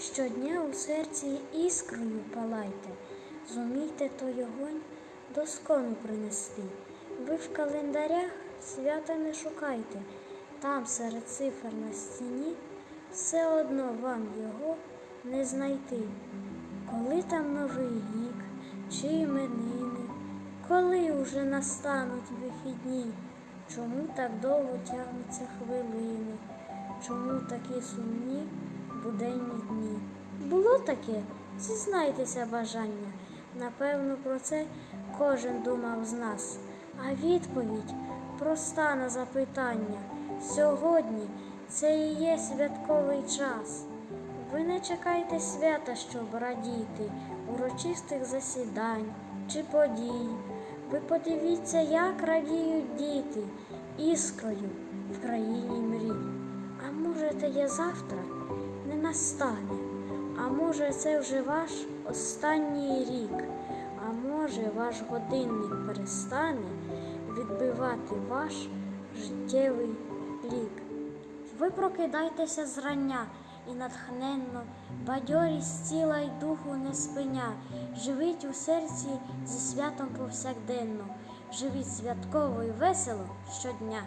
Щодня у серці іскрою палайте, зумійте той огонь до скону принести. Ви в календарях свята не шукайте, там серед цифр на стіні все одно вам його не знайти. Коли там новий рік чи іменини, коли уже настануть вихідні, чому так довго тягнуться хвилини, чому такі сумні буденні дні? Було таке, зізнайтеся бажання. Напевно, про це кожен думав з нас. А відповідь проста на запитання. Сьогодні це і є святковий час. Ви не чекайте свята, щоб радіти, урочистих засідань чи подій. Ви подивіться, як радіють діти іскрою в країні мрій. А може, те є завтра не настане, а може, це вже ваш останній рік, а може, ваш годинник перестане відбивати ваш життєвий лік. Ви прокидайтеся зрання і натхненно, бадьорість тіла й духу не спиня, живіть у серці зі святом повсякденно, живіть святково й весело щодня.